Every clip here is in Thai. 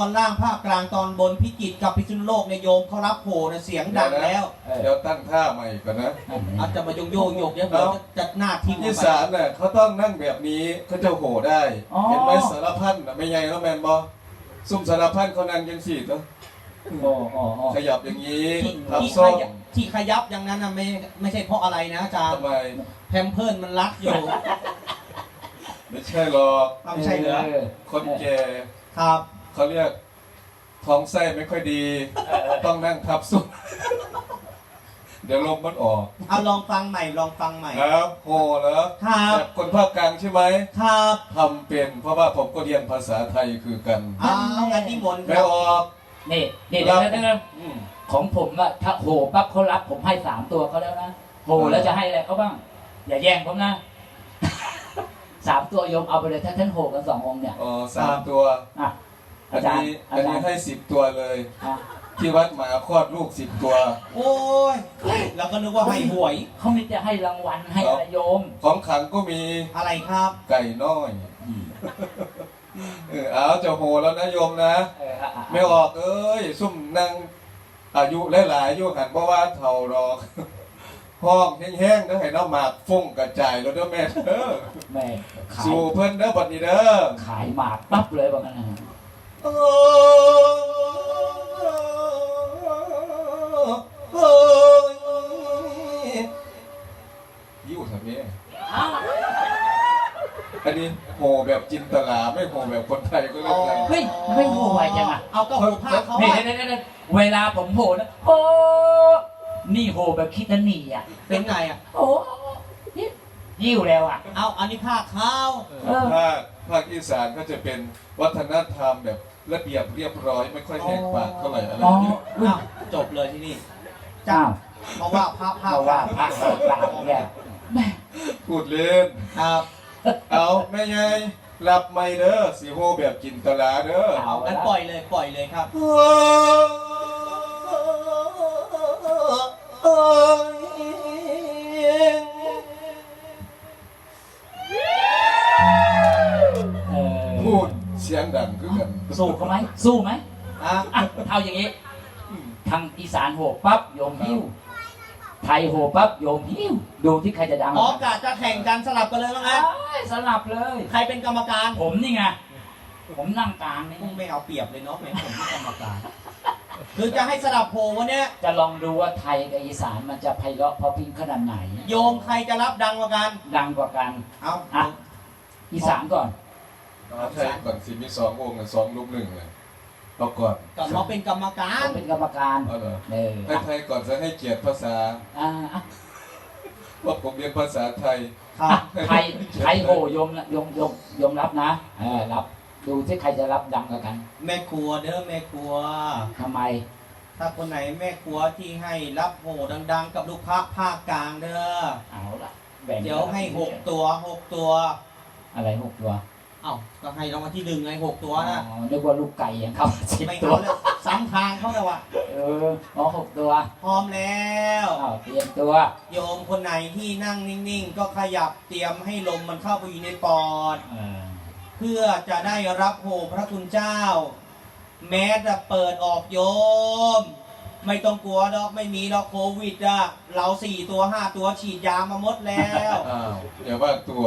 ตอนล่างภาคกลางตอนบนพิจิตรกับพิษณุโลกในยโยมเขารับโผนะเสียงดังแล้วเออเดี๋ยวตั้งท่าใหม่ก่อนนะอาจจะมาโยงโยงโยกเดี๋ยวผมจะจัดหน้าทิ้งอีไปสานเนี่ยเขาต้องนั่งแบบนี้เขาจะโหได้อ๋อเห็นไหมสารพันน่ะไม่ใหญ่แล้วแมนบอซุ่มสารพันเขานั่งยังสี่ตัวโอ้โอ้โอ้ขยับอย่างนี้ที่ทับที่ขส้มยับที่ขยับอย่างนั้นนะไม่ไม่ใช่เพราะอะไรนะอาจารย์ทำไมแพมเพิร์นมันรัดอยู่ไม่ใช่หรอกเอาไม่ใช่เหรออคนแก่ครับ เขาเรียกท้องไส้ไม่ค่อยดี ต้องนั่งทับส้มเดี๋ยวลมมันออก เอาลองฟังใหม่ลองฟังใหม่ ครับโหเหรอครับแบบคนภาคกลางใช่ไหมครับทำเป็น เพราะว่าผมก็เรียนภาษาไทยคือกันเอางั้นนิมนต์คไม่รับ ออก นี่นี่เดี๋ยวนะเดี๋ยวนะอืม ของผมอะถ้าโหปั๊บเขารับผมให้สามตัวเขาแล้วนะโหแล้วจะให้อะไรเขาบ้าง อย่าแย่งผมนะ สามตัวโยมเอาไปเลยถ้าท่านโหกันสององค์เนี่ยอ๋อสามตัว อะ อัอานจารย์นี้อาอันจานี้รย์ให้สิบตัวเลยอะที่วัดหมาคลอดลูกสิบตัว โอ้ยเราก็นึกว่าให้หวย เขามีจะให้รางวัลให้อะไรโยม ของขังก็มีอะไรครับ ไก่น้อยเออเอาเจะโหแล้วนะโยมนะเอออะอะไม่ออกเอ้ยซุ่มนั่งอายุหลายๆอายุหันเพราะว่าเท่ารอกห้องแห้งๆเด้อให้น้ำหมากฟุ้งกระจายแล้วเด้อแม่เด้อแม่ขายสู่เพิ่นเด้อบัดนี้เด้อขายหมากปั๊บเลยบอกกันนะโอ้ ยยิ้วทำนี้อันนี้โหแบบจินตลาไม่โหแบบคนไทยก็เล่นกันเฮ้ยไม่โหไวจังอะเอาก็หูผ้าเขานี่อะเดี๋ยเดี๋ยวเดี๋ยเวลาผมโหนะโหนี่โหแบบคิดจะหนีอะเป็นไงอะ โอ้นี่ยิ้วแล้วอะ เอาอันนี้ผ้าขาว เออ ภาคภาคอีสานก็จะเป็นวัฒนธรรมแบบ ระเบียบเรียบร้อยไม่ค่อยแหกปากเท่าไหร่อะไรอ๋ออย่างเงี้ยอ้าวจบเลยที่นี่ จ้าวเพราะว่าผ้าผ้าเพราะว่าพระกลางเนี่ยแม่พูดเล่น ครับ เอาแม่ยายรับไม่เด้อสีโฮแบบจินตลาเด้อเอางั้นละปล่อยเลยปล่อยเลยครับ เสู้เขาไหมสู้ไหมอะอะเอาอย่างนี้ ทางอีสานโหปั๊บโยมหิ้ว ไทยโหปั๊บโยมหิ้ว ดูที่ใครจะดังอ๋อกะจะแข่งกันสลับกันเลยมั้งเอ้ฮะยสลับเลย ใครเป็นกรรมการผมนี่ไง ผมนั่งกลางนี่คงไม่เอาเปรียบเลยเนาะแม่ผมเป็นกรรมการ คือจะให้สลับโพวันเนี้ยจะลองดูว่าไทยกับอีสานมันจะไพเราะเพอพิงขนาดไหน โยมใครจะรับดังกว่ากัน ดังกว่ากัน เอา อะ อีสานก่อน เอาไทยก่อนสิมีสององค์กับสองลูกหนึ่งเลยเอาก่อนก่อนเราเป็นกรรมการผมเป็นกรรมการเอาเหรอเออให้ไทยก่อนจะให้เกียรติภาษาอะอะเพราะผมเรียนภาษาไทยครับอะไทยไทยโหยมยมยมยมรับนะเออรับดูที่ใครจะรับดังกว่ากัน แม่ครัวเด้อแม่ครัวทำไม ถ้าคนไหนแม่ครัวที่ให้รับโหดัง ๆ กับลูกค้าภาคกลางเด้อเอาละแบ่งเดี๋ยวให้หกตัวหกตัว อะไรหกตัว เอ้าก็ให้รางวัลที่หนึ่งไงหกตัวนะอ๋อนึกว่าลูกไก่ยังเข้าสิบไม่ตัเอาว เลยซ้ำทางเขาแล้วอะเอออ๋อหกตัวพร้อมแล้ว อ้าวเตรียมตัว โยมคนไหนที่นั่งนิ่งๆ ก็ขยับเตรียมให้ลมมันเข้าไปอยู่ในปอด เออเพื่อจะได้รับโหพระคุณเจ้า แม้จะเปิดออกโยม ไม่ต้องกลัวดอกไม่มีดอกโควิดอะเราสี่ตัวห้าตัวฉีดยามาหมดแล้ว อ้าวอย่าว่าตัว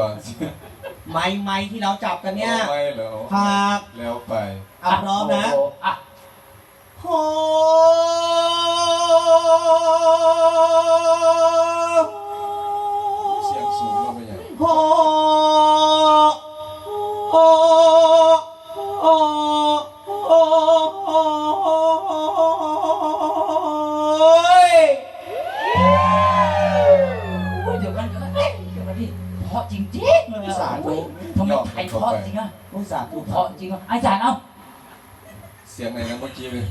ไม้ไม้ที่เราจับกันเนี่ยอาไม่เหรอครับ แล้วไปเอาพร้อมนะโโหอะโหเสียงสูงแล้วไม่ใหญ่โหโห ไมไทยเพราะจริงอะอุตส่าห์กูเพราะจริงอะอาจารย์เอ้าเสียงไหนนะเมื่อกี้เลย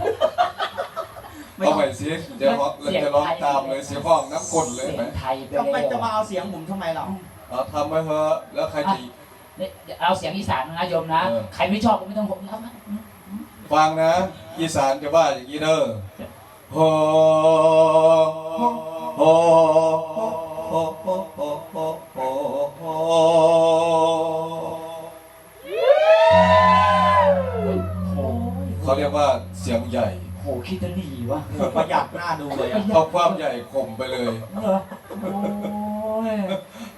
ไม่เอาต้องใหม่สิจะร้องจะร้องตามเลยเสียงห้องน้ำกลเลยเสียไหมงไทยไปทำไมเลยจะมาเอาเสียงผมทำไมเราเอาทำไปเถอะแล้วใครจะเนี่ยเอาเสียงอีสานนะโยมนะเออใครไม่ชอบก็ไม่ต้องผมรับนะฟังนะอีสานจะว่าอย่างนี้เด้อโฮโฮโฮโฮโฮโฮโฮ โฮโฮโอ้ยขอเรียกว่าเสียงใหญ่โหคิดจะหนีวะโอ้โหประหยัดหน้าดูเลยอะเอาความใหญ่ข่มไปเลย เหรอโอ้ย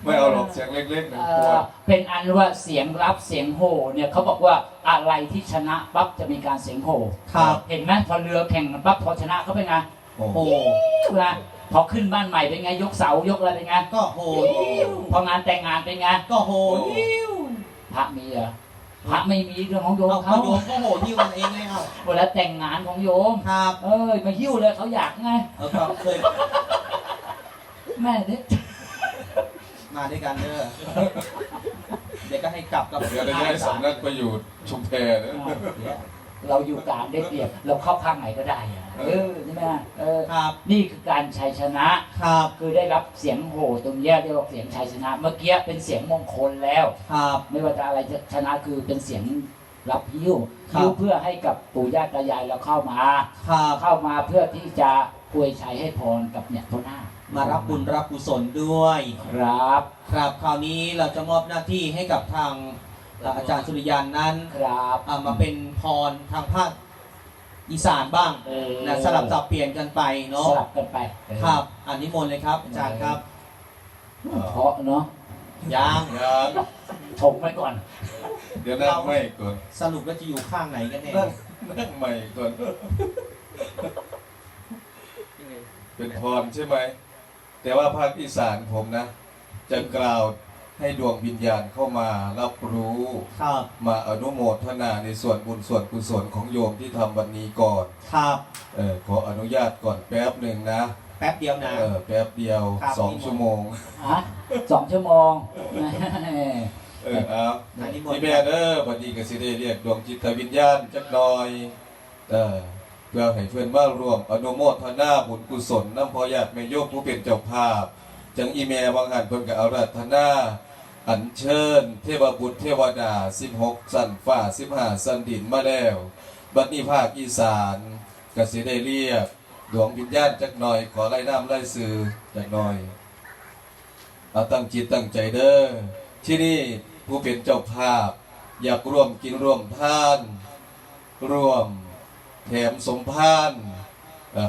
ไม่เอาหรอกเสียงเล็กๆหนึ่งเอ่ตัวอเป็นอันว่าเสียงรับเสียงโห่เนี่ยเขาบอกว่าอะไรที่ชนะปั๊บจะมีการเสียงโห่ครับ เห็นไหมพอเรือแข่งกันปั๊บพอชนะเขาเป็นไงโอ้โห โอ้โหนะพอขึ้นบ้านใหม่เป็นไงยกเสายกอะไรเป็นไงก็โห พองานแต่งงานเป็นไงก็โหหิ้วพระมีเหรอ พระไม่มีเรื่องของโยมเอาเขาเขาโยมก็โหหิ้วกันเองไงเอาเวลาแต่งงานของโยม ครับเอ้ยมาหิ้วเลยเขาอยากไงเออก็เคยแม่เนี่ยมาด้วยกันเด้อเดี๋ยวก็ให้กลับกับเดี๋ยวจะย้ายสำนักไปอยู่ชุมแพนะเราอยู่กลางได้เปรียบเราเข้าข้างไหนก็ได้อะ เออใช่ไหมเออครับ นี่คือการชัยชนะ ครับ คือได้รับเสียงโห่ตรงเนี้ยเรียกว่าเสียงชัยชนะ เมื่อกี้เป็นเสียงมงคลแล้ว ครับ ไม่ว่าจะอะไรจะชนะคือเป็นเสียงรับหิ้วครับหิ้วเพื่อให้กับปู่ย่าตายายเราเข้ามา ครับเข้ามาเพื่อที่จะอวยชัยให้พรกับเนี่ยตัวหน้ามารับบุญรับกุศลด้วย ครับ ครับคราวนี้เราจะมอบหน้าที่ให้กับทางเอ่ออาจารย์สุริยันนั้นครับ เอามาเป็นพรทางภาค อีสานบ้างเออนะสลับสับเปลี่ยนกันไปเนาะสลับกันไปครับอันนี้มนต์เลยครับอาจารย์ครับเพราะเนาะยังงานถมไปก่อนเดี๋ยวนั่งไม่ก่อนสรุปว่าจะอยู่ข้างไหนกันแน่นั่งนั่งไม่ก่อนเป็นพรใช่ไหมแต่ว่าภาคอีสานผมนะจะกล่าว ให้ดวงวิญญาณเข้ามารับรู้ครับมาอนุโมทนาในส่วนบุญส่วนกุศลของโยมที่ทำวันนี้ก่อนครับเออขออนุญาตก่อนแป๊บหนึ่งนะแป๊บเดียวนะ เออแป๊บเดียวครับ สองชั่วโมง ฮะสองชั่วโมง เออเอาอันนี้มนนี่ต์แม่เด้อบัดนี้ก็สิได้เรียกดวงจิตวิญญาณจักหน่อยเออเพื่อให้เพื่อนมารวมอนุโมทนาบุญกุศลน้ำพอญาติแม่โยมผู้เป็นเจ้าภาพ จังอีเมลบางหันเพิ่นก็เอารัตนา อัญเชิญ เทวบุตรเทวดา 16 สันฟ้า15 สันดินมาแล้ว บัดนี้ภาคอีสานก็สิได้เรียก ดวงวิญญาณจักหน่อยขอไล่น้ำไล่สื่อจักหน่อยเอาตั้งจิตตั้งใจเด้อที่นี่ผู้เป็นเจ้าภาพ อยากร่วมกินร่วมทาน ร่วมแถมสมพาน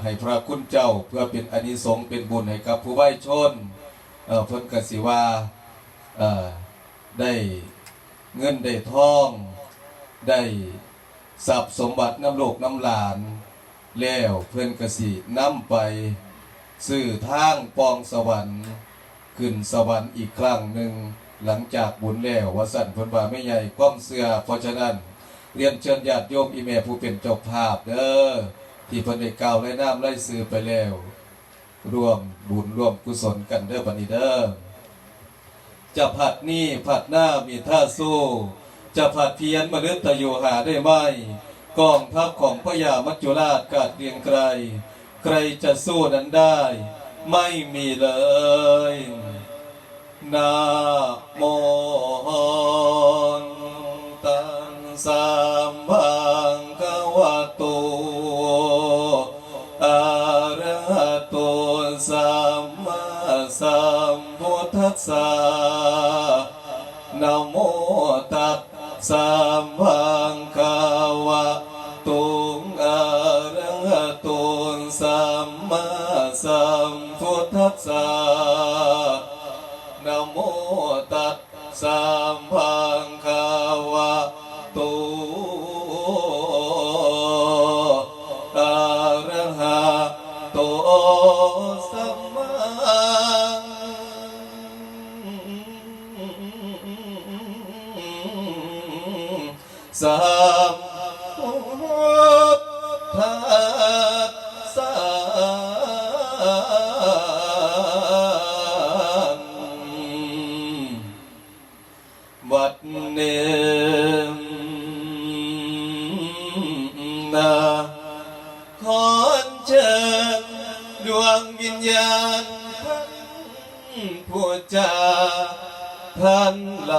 ให้พระคุณเจ้าเพื่อเป็นอานิสงส์เป็นบุญให้กับผู้ไหว้ชนเอ่อพิ่นกสิว่า ได้เงินได้ทอง ได้ทรัพย์สมบัติน้ำโลกน้ำหลาน แล้วเพิ่อนกสินำไปซื้อทางปองสวรรค์ ขึ้นสวรรค์อีกครั้งหนึ่งหลังจากบุญแล้ววสันเพิ่นว่าไม่ใหญ่ก้อมเสือเพราะฉะนั้น เรียนเชิญญาติโยมอีเมผู้เป็นเจ้าภาพเด้อที่เพิ่นได้กล่าวไล่น้ำไล่ซื้อไปแล้ว ร่วมบุญร่วมกุศลกันเด้อบัดนี้เด้อ จะผัดหนี้ผัดหน้ามีท่าสู้ จะผัดเพี้ยนมฤตโยหาได้ไหมกองทัพของพระยามัจจุราชกาดเรียงไกลใครจะสู้นั้นได้ ไม่มีเลยนะโมตังสัมพังคะวะโตอะระหะโตสัมมาสัม ทัสสะนะโมตัสสะพังคะวะโตอะระหะโตสัมมาสัมพุทธัสสะ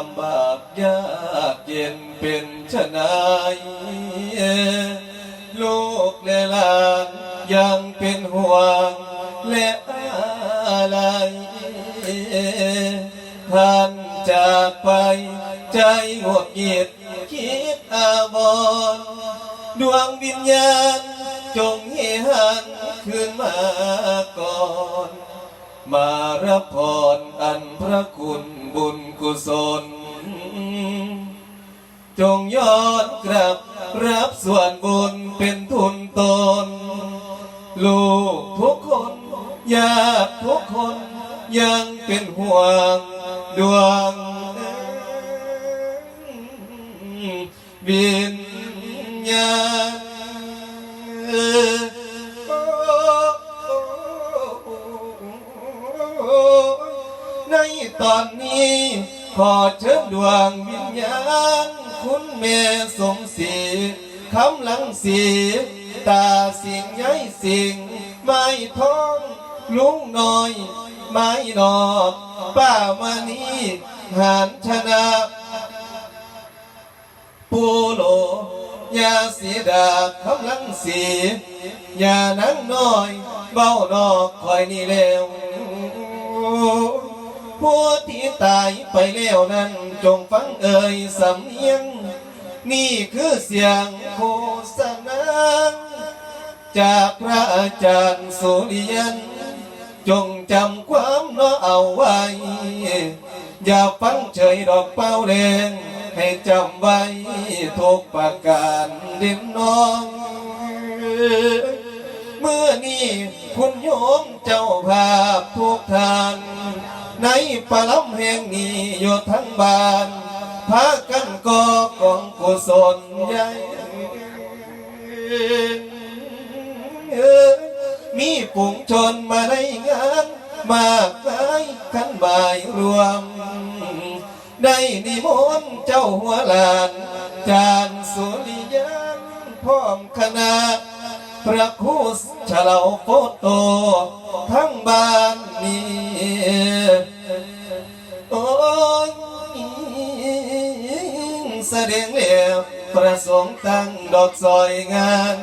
ำบากยากเย็นเป็นชนายลูกและหลานยังเป็นห่วงและอะไรท่านจากไปใจหงุดหงิดคิดอาบอนดวงวิญญาณจงเฮหันคืนมาก่อน มารับพรอันพระคุณบุญกุศล จงย้อนกลับรับส่วนบุญเป็นทุนตน ลูกทุกคนญาติทุกคนยังเป็นห่วงดวงวิญญาณ ตอนนี้ขอเชิญดวงวิญญาณ คุณแม่สมศรีคำหลังสีตาสิ่งใหญ่สิ่งไม้ท้องลุงน้อย ไม้นอกป้ามานีหานชนะปูโลยาสีดาคำลังสียานังน้อย เบ้านอกคอยนี่แล้ว ผู้ที่ตายไปแล้วนั้นจงฟังเอ่ยสำเนียง นี่คือเสียงโฆษณาจากพระอาจารย์สุริยัน จงจำความน้อเอาไว้ อย่าฟังเฉยดอกเป้าแดงให้จำไว้ทุกประการเด่นน้อง มื่อนี้คุณโยมเจ้าภาพทุกท่านในปลำแห่งนี้อยู่ทั้งบ้านพากันก่อกองกุศลใหญ่มีฝูงชนมาในงานมากมายขันบายรวม ได้นิมนต์เจ้าหัวหลาน จานสุริยันพร้อมคณะ พระครูฉลาโฟโต ทั้งบ้านนี้โอ้ยแสดงแล้วประสงค์ตั้งดอกซอยงาน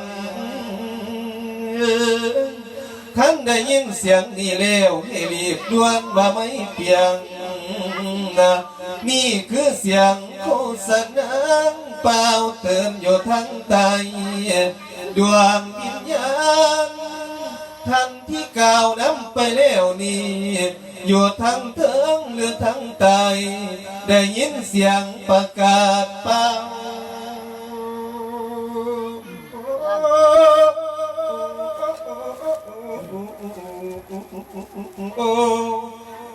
ท่านได้ยินเสียงนี้แล้วให้รีบด่วนว่าไม่เปียงนะนี่คือเสียงโฆษณาเปล่าเตือนอยู่ทั้งใต ดวงวิญญาณท่านที่กล่าวนำไปแล้วนี้อยู่ทั้งเทิงหรือทั้งใตได้ยินเสียงประกาศเป่า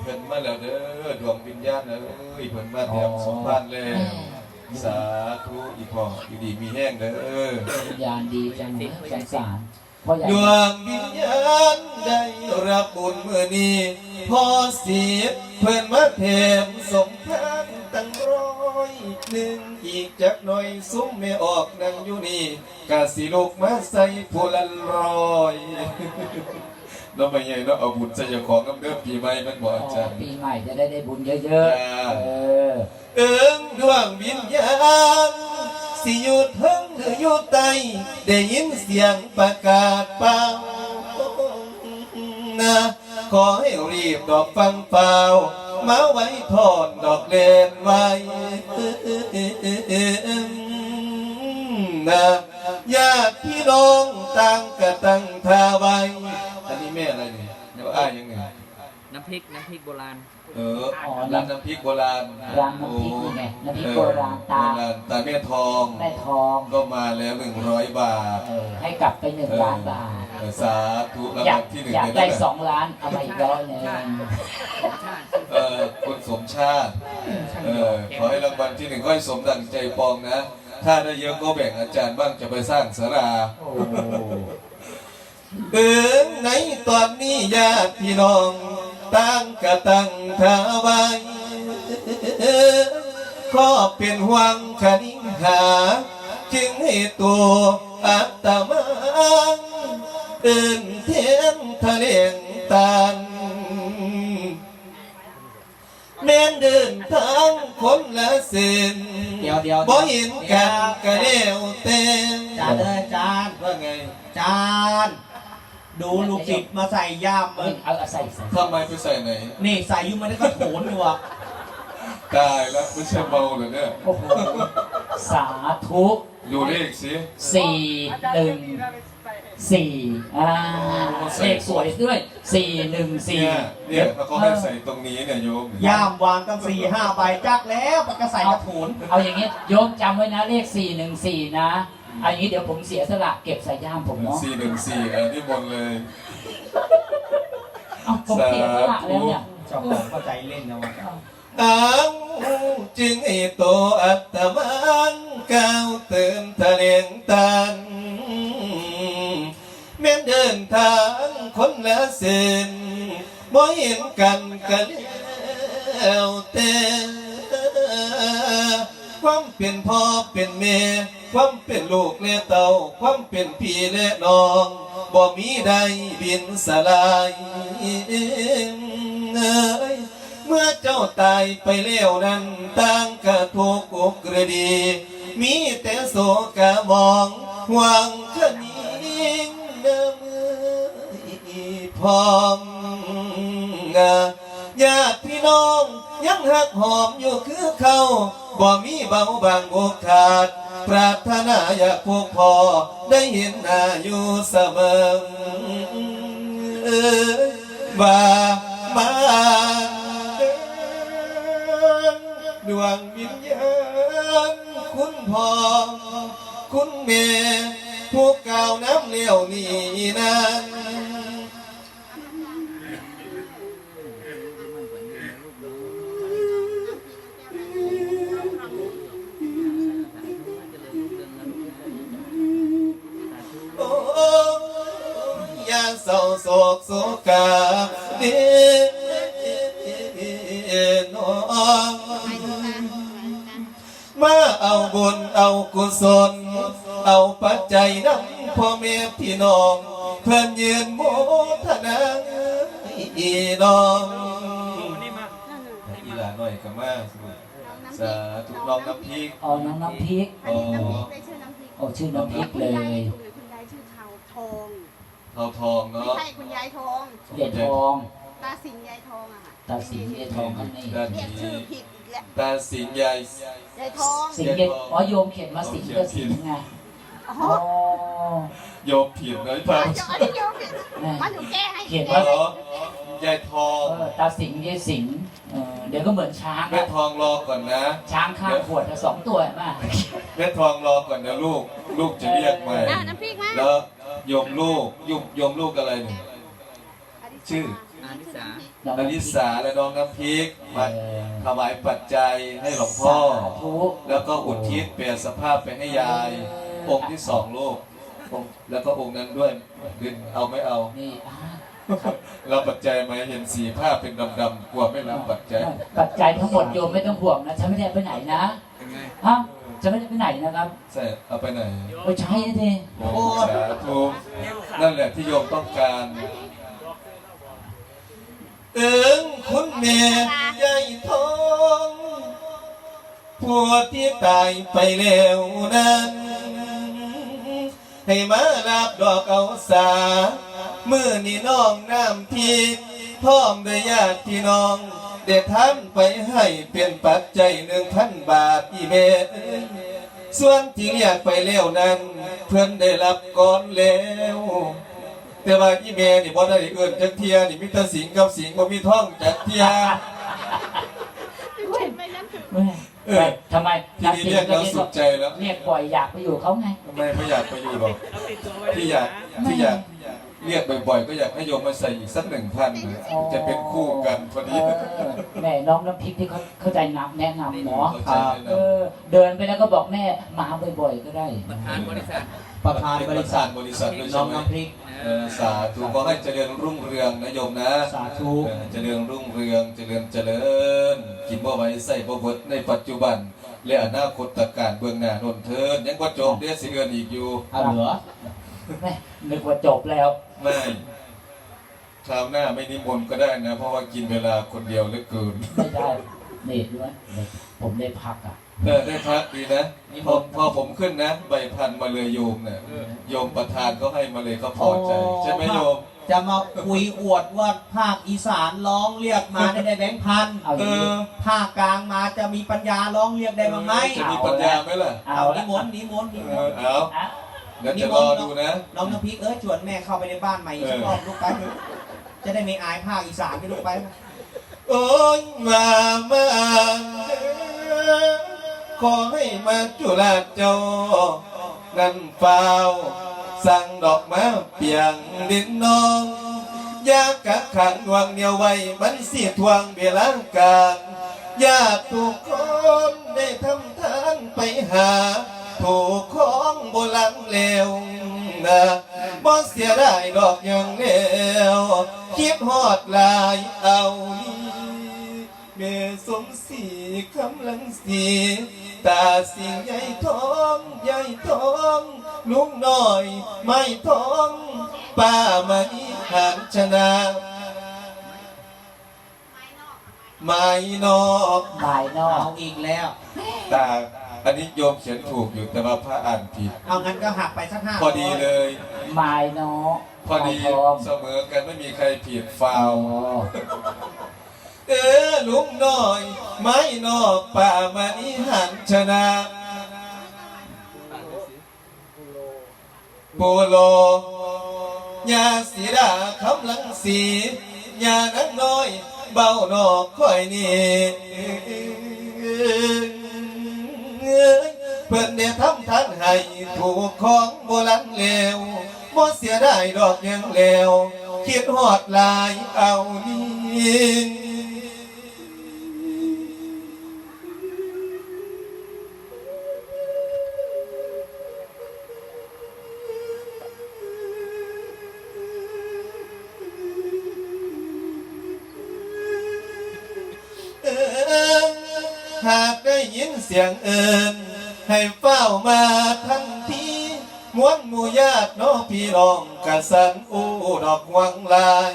เพิ่นมาแล้วเด้อดวงวิญญาณเอ้ยเพิ่นมาเตรียมสมบัติแล้ว สาธุอีพ่ออยู่ดีมีแห้งเด้อวิญญาณดีจังเลยสงสารพ่อใหญ่ดวงวิญญาณได้รับบุญเมื่อนี้พอเสียเพิ่นมาเทมสมทานตั้งร้อยหนึ่งอีกจักหน่อยซุ้มไม่ออกนั่งอยู่นี่กะสิลูกมาใส่ผู้ละร้อย น้องไม่ใหญ่เนาะเอาบุญใส่เจ้าของกับเด้อปีใหม่มันบ่อาจารย์ปีใหม่จะได้ได้บุญเยอะจ้าๆเออเอิงดวงวิญญาณสิอยู่เทึงหรืออยู่ใต้ได้ยินเสียงประกาศเปล่านะขอให้รีบดอกฟังเปล่ามาไว้ทอนดอกเลนไว้ นะญาติพี่น้องต่างกระตั้งท่าไว้อันนี้แม่อะไรเนี่ยเดี๋ยวอ้ายยังไงน้ำพริกน้ำพริกโบราณ เออร้านน้ำพริกโบราณร้านน้ำพริกนี่ไงน้ำพริกโบราณตา โบราณตาแม่ทองแม่ทองก็มาแล้วหนึ่งร้อยบาทเออให้กลับไปหนึ่งล้านบาท เออสาธุรางอยาวักลที่หนึ่งอยากเลยได้นะสองล้านเอามาอีกร้อยหนึ่งเออคุณสมชาติ เออขอให้รางวัลที่หนึ่งก็ให้สมดังใจปองนะ ถ้าได้เยอะก็แบ่งอาจารย์บ้างจะไปสร้างสาราโอ้เออในตอนนี้ญาติพี่น้องตั้งกระตั้งท่าไว้ก็เป็นห่วงคณิงหา จึงให้ตัวอัตมาเอินเทียนทะเลงตาน แม่นเดินทางคนละเส้นเดี๋ยวเดี๋ยวบ่เห็นกันก็แล้วแต่จานเลยจานว่าไงจานดูลูกศิษย์มาใส่ย่ามมึงเอาเอาใส่ใส่ทำไมไปใส่ไหนนี่ใส่อยุ่มันได้ก็โถนอยู่อะตายแล้วไม่ใช่เมาเลยเนี่ยโอ้โหสาธุ ดูเลขสิสี่หนึ่ง สี่อ่าเลขสวยด้วยสี่หนึ่งสี่เนี่ยเนี่ยเขาให้ใส่ตรงนี้เนี่ยโยมย่ามวางตั้งสี่ห้าใบจักแล้วปากกระใส่กระถูนเอาอย่างนี้โยมจำไว้นะเลขสี่หนึ่งสี่นะเอาอย่างนี้เดี๋ยวผมเสียสละเก็บใส่ย่ามผมเนาะสี่หนึ่งสี่เออนี่บนเลยเอาผมเสียสละแล้วเนี่ยเจ้าของเข้าใจเล่นนะวะอ้าวจึงให้โตอัตมันก้าวเติมทะเลงตัน แม้นเดินทางคนละเส้นบ่เห็นกันกันแล้วแต่ความเป็นพ่อเป็นแม่ความเป็นลูกและเต่าความเป็นพี่และน้องบ่มีใดบินสลายเอ้ยเมื่อเจ้าตายไปแล้วนั้นต่างกะทุกอกกระดี มีแต่โศกะมองหวังคะนิ่ พ้อมญาติพี่น้องยังหักหอมอยู่คือเขาบ่มีเบาบางโอกาสปรารถนาอยากพวกพอได้เห็นหน้าอยู่เสมอเอ้ยว่ามาดวงวิญญาณคุณพ่อคุณแม่พวกเก่าน้ำเลี้ยวนี่นั้น ร้าโศกโศกาเดนองมาเอาบุญเอากุศล เอาปัจจัยนำพ่อแม่พี่น้อง เพื่อนยืนโมทนาอีน้องอีหลาหน่อยก็มาสาธุน้องน้ำพริกเอาน้องน้ำพริกอ๋อได้ชื่อน้ำพริกโอ้ชื่อน้ำพริกเลย คุณยายชื่อเทาทอง เทาทองไม่เนาะใช่คุณยายทองเด็ดทองตาสิงยายทองอะค่ะตาสีเด็ดทองข้างในด้านเรียกนี้ชื่อผิดอีกแล้วตาสิงห์ใหญ่ยายทองสิงเด็ดอ๋อโยมเขียนมาสิงก็สิงไง อ๋ออ๋อโยมผิดเลยพาเดี๋ยวอันนี้โยมผิดแม่มาหนูแก้ให้เขียนเหว่ารอยายทองเออตาสิงยายสิงเออเดี๋ยวก็เหมือนช้างแม่อะทองรอก่อนนะช้างข้างขวดอะสองตัวเห็นป่ะแม่ทองรอก่อนนะลูก ลูกจะเรียกใหม่อะน้ำพริกมาแล้วโยมลูกยุบโยมลูกอะไรหนึ่งชื่ออานิสาน้องอลิสาและน้องน้ำพริกเอมาอถวายปัจจัยให้หลวงพ่อ สาธุแล้วก็อุทิศเปลี่ยนสภาพไปให้ยาย องค์ที่สองลูกองค์แล้วก็องค์นั้นด้วยคือเอาไม่เอา นี่อ่ารับปัจจัยไหมเห็นสีผ้าเป็นดำๆกลัวไม่รับปัจจัย ปัจจัยทั้งหมดโยมไม่ต้องห่วงนะฉันไม่ได้ไปไหนนะเป็นไงฮะจะไม่ได้ไปไหนนะครับใช่เอาไปไหนไปใช้นะทีโอ้สาธุนั่นแหละที่โยมต้องการเอิงคุณแม่ใหญ่ทองผัวที่ตายไปแล้วนั้น ให้มารับดอกเอาสามื่อนี่น้องน้ำพีพร้อมด้วยญาติพี่น้องเด็ดท่านไปให้เป็นปัจจัยหนึ่งพันบาทอีเมตส่วนที่เรียกไปแล้วนั้น เพื่อนได้รับก่อนแล้วแต่ว่าอีเมนี่บ่ได้เอื่นจักเทียนี่มีแต่สิงกับสิงบ่มีท่องจักเทีย เห็นไหมนั่นคือ แม่ เออทำไมทีนี้เรียกแล้วสุขใจแล้ว เรียกบ่อยอยากไปอยู่เขาไง ทำไมไม่อยากไปอยู่หรอกที่อยากที่อยากเรียกบ่อยๆ ก็อยากให้โยมมาใส่อีกสักหนึ่งพันนะจะเป็นคู่กันพอเอดีอแม่น้องน้ำพริกที่เขาเข้าใจนับแนะนำเนาะเข้าใจแนะนำ เออเดินไปแล้วก็บอกแม่มาบ่อยๆก็ได้ ประธานบริษัท ประธานบริษัทบริษัทด้วยน้ใช่องไหมน้ำพริก เออสาธุก็ให้เจริญรุ่งเรืองนะโยมนะสาธุ เออเจริญรุ่งเรืองเจริญเจริญ กินบ่ไว้ใส่บ่เบิดในปัจจุบัน และอนาคตการเบื้องหน้าโนนเทินยังบ่จบเดี๋ยวสิเอิ้นอีกอยู่ เอาเหรอแม่นึกว่าจบแล้วไม่คราวหน้าไม่นิมนต์ก็ได้นะ เพราะว่ากินเวลาคนเดียวเหลือเกิน ไม่ได้ นี่ด้วยผมได้พักอะเออได้พักดีนะพอพอผมขึ้นนะใบพันมาเลยโยมเนี่ยโยมประธานเขาให้มาเลยเขาพอใจใช่ไหมโยมภจะมาคุยอวดว่าภาคอีสานร้องเรียกมาได้ได้แบงค์พันเอาอเอย่างนี้อภาคกลางมาจะมีปัญญาร้องเรียกได้บ้างไหมจะมีปัญญาไหมล่ะเอาเอาละนิมนต์นิมนต์นิเอมอนต์เอาอะเดี๋ยวจะรอดูนะน้องน้ำพริกเอ้ยชวนแม่เข้าไปในบ้านใหม่อีกสักรอบลูกไปจะได้ไม่อายภาคอีสานไปลูกไป โอ้ยมามาขอให้มาจุฬาเจ้านั่นเฝ้าสั่งดอกม้เปียงดินนองยากกักขังดวงเหนียวไว้มันสีทวงเวลาการญาติทุกคนได้ทำทานไปหาถูกของโบราณเลวนะบ่เสียได้ดอกย่างเลวคิดฮอดลายเอา นี้เมสมศรีคำลังสีตาสีใหญ่ท้องใหญ่ท้องลุงน้อยไม่ท้องป้ามาอีหันชนะไม่นอกบ่ายนอเอากอีกแล้ว ตาอันนี้โยมเขียนถูกอยู่แต่ว่าพระอ่านผิด เอางั้นก็หักไปสักห้าพอดีเลย บ่ายนอกพอดีบ่ายทองเสมอกันไม่มีใครผิดฟาเอาว เออลุงน้อย ไม่นอกป่ามานิหันชนะโปโลยาสีดาคำลังสียานังน้อย เบานอกค่อยนี่เพิ่นได้ทำทันให้ถูกของโบราณแล้วบ่เสียได้ดอกยังแล้วคิดฮอดลายเอานี่ หากได้ยินเสียงเอินให้เฝ้ามาทันทีมวนมูญาติน้องพี่น้องกะสันอู้ดอกหวังลาย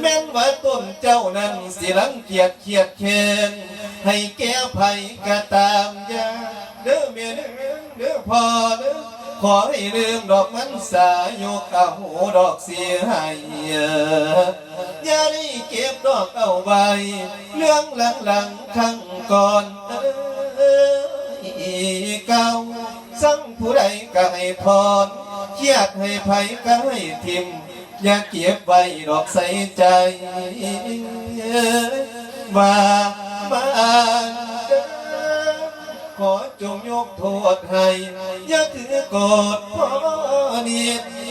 แม่นว่าต้นเจ้านั้นสิรังเกียจเขียดเข็นให้แก้ไผกะตามยาเด้อเมียเด้อเด้อพอเด้อ ขอให้ลืมดอกมันสายกเอาดอกเสียให้อย่าได้เก็บดอกเอาไว้ เรื่องหลังๆข้งก่อนเอ้ยเก่าสั่งผู้ใดก็ให้พรเครียดให้ไผก็ให้ทิมอย่าเก็บไว้ดอกใส่ใจมามา ขอจงยกโทษให้อย่าถือโกรธพอนี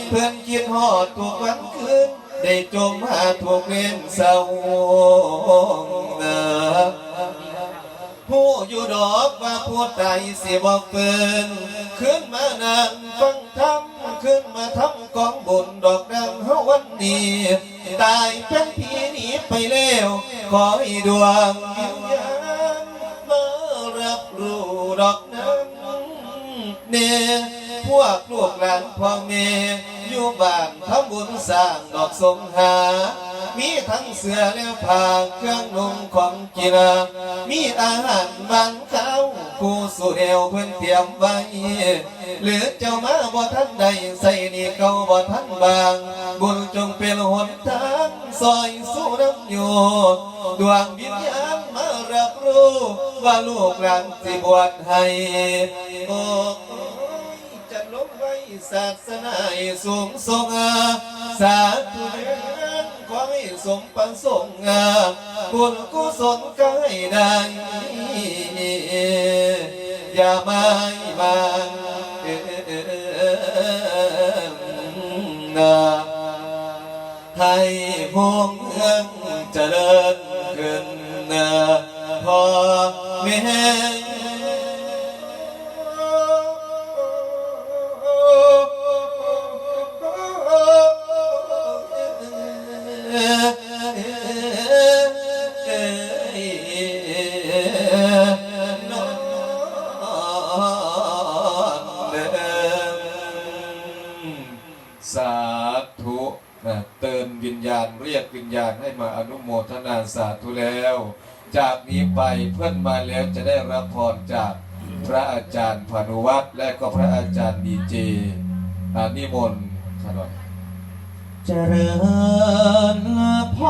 เพื่อนคิดหอดทุกวันคืนได้จมหาทุกเล่นเศร้าเนอผู้อยู่ดอกว่าผู้ใดสิบอกเฟินขึ้นมานั่งฟังธรรมขึ้นมาทำกองบุญดอกดังเฮาวันนี้ตายเป็นผีหนีไปแล้ว ขอให้ดวงวิญญาณมารับรู้ ดอกนั้นเน่พวกลูกหลานพ่อแม่อยู่บ้านทำบุญสร้างดอกสงหา มีทั้งเสื้อและผ้าเครื่องนุ่งของกีฬามีอาหารบางข้ากูสู่เอวเพิ่นเตรียมไว้ หรือเจ้ามาบ่ทันใดใส่นี่เก่าบ่ทันบาง บุญจงเป็นหนทางซอยสู้น้ำอยู่ ดวงวิญญาณมารับรู้ ว่าลูกหลานสิบวชให้โอ้จะลงไว้ศาสนาสูงส่งอาสาธุเดือนขอให้สมประสงค์อาบุญกุศลก็ให้ได้อย่าไมามาเอ่อให้พวงเมืองเจริญขึ้นพอ แม่นอนสาธุเตือนวิญญาณเรียกวิญญาณให้มาอนุโมทนาสาธุแล้ว จากนี้ไปเพื่อนมาแล้วจะได้รับพรจากพระอาจารย์พานุวัตรและก็พระอาจารย์ดีเจอ่านิมนต์ขนอยเจริญพร